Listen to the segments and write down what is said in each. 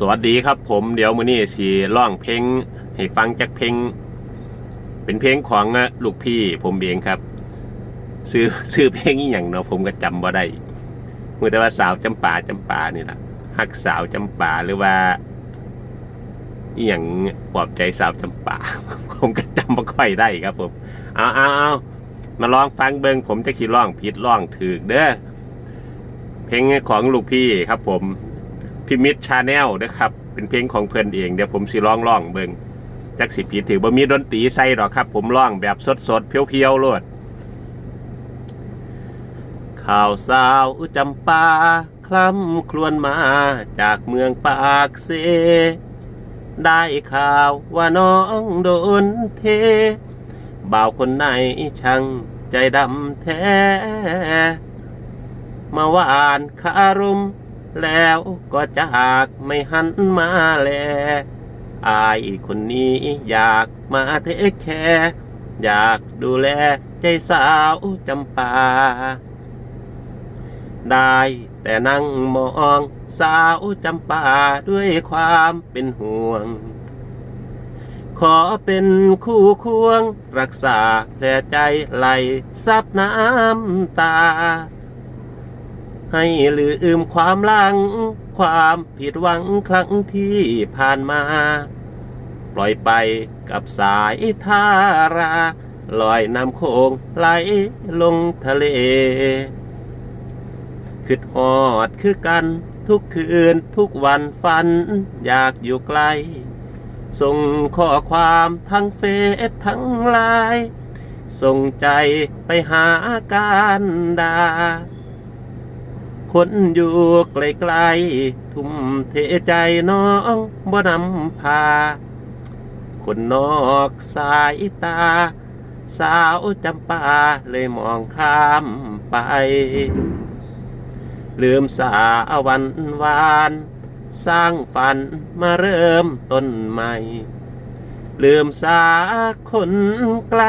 สวัสดีครับผมเดี๋ยวมื้อนี้สิร้องเพลงให้ฟังจากเพลง เป็นเพลงของลูกพี่ผมเองครับ ซื้อซื้อเพลงอีหยังเนาะผมก็จำบ่ได้เมื่อแต่ว่าสาวจำปาจำปานี่แหละฮักสาวจำปาหรือว่าอีหยังปลอบใจสาวจำปา ผมก็จำบ่ค่อยได้ครับ ผมเอาเอาเอามาลองฟังเบิงผมจะคิดร้องผิดร้องถูกเด้อเพลงของลูกพี่ครับ ผม พิมิตชาแนลนะครับ เป็นเพลงของเพื่อนเอง เดี๋ยวผมสิร้องร้องเบิงจักสิผิดถือบ่มีดนตรีใส่หรอกครับ ผมร้องแบบสดๆเพียวๆโลดข่าวสาวจำปาคล้ำครวนมาจากเมืองปากเซ ได้ข่าวว่าน้องโดนเท บ่าวคนไหนช่างใจดำแท้ มาวานคารม แล้วก็จากไม่หันมาแลอายคนนี้อยากมาเทคแคร์อยากดูแลใจสาวจำปา ได้แต่นั่งมองสาวจำปาด้วยความเป็นห่วง ขอเป็นคู่ควงรักษาแผลใจไหลซับน้ำตา ให้ลืมความลัง ความผิดหวังครั้งที่ผ่านมา ปล่อยไปกับสายทาราลอยน้ำโคงไหลลงทะเลคือหอดคือกันทุกคืนทุกวันฝัน อยากอยู่ไกล ส่งข้อความทั้งเฟซทั้งไลน์ส่งใจไปหาการดา คนอยู่ไกลๆทุ่มเทใจน้องบ่นำพา คนนอกสายตา สาวจำปาเลยมองข้ามไป ลืมสาวันวาน สร้างฝันมาเริ่มต้นใหม่ ลืมสาคนไกล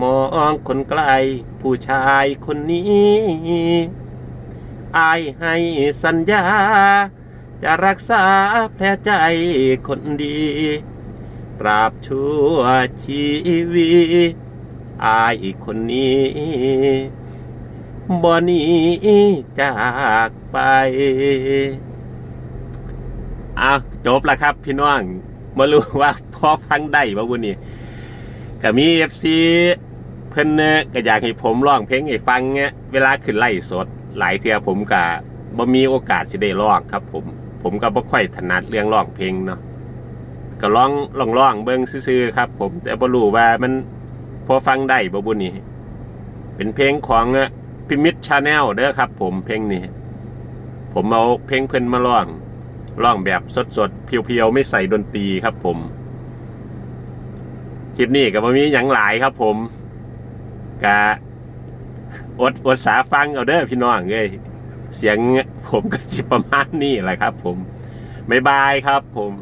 มองคนไกล ผู้ชายคนนี้ อายให้สัญญา จะรักษาแผลใจคนดีตราบชั่วชีวิตอายคนนี้บ่หนี้จากไปอ้าวจบแล้วครับพี่น้องมารู้ว่าพอฟังได้บ่บุนี่ก็มีเอฟซีเพิ่นเนอก็อยากให้ผมร้องเพลงให้ฟังเงี้ยเวลาขึ้นไล่สด หลายเทื่อผมก็บ่มีโอกาสสิได้ร้องครับ ผม ผมก็บ่ค่อยถนัดเรื่องร้องเพลงเนาะก็ร้องลองร้องเบิ่งซื่อๆครับ ผมแต่บ่รู้ว่ามันพอฟังได้บ่บุนี่เป็นเพลงของพิมิตชาแนลเด้อครับ ผมเพลงนี้ผมเอาเพลงเพิ่นมาร้องร้องแบบสดๆเพียวๆไม่ใส่ดนตรีครับ ผมคลิปนี้ก็บ่มีหยังหลายครับ ผมกะ อดอดสาฟังเอาเด้อพี่น้องเอ้ยเสียงผมก็จะประมาณนี้แหละครับ ผมบ๊ายบายครับ ผม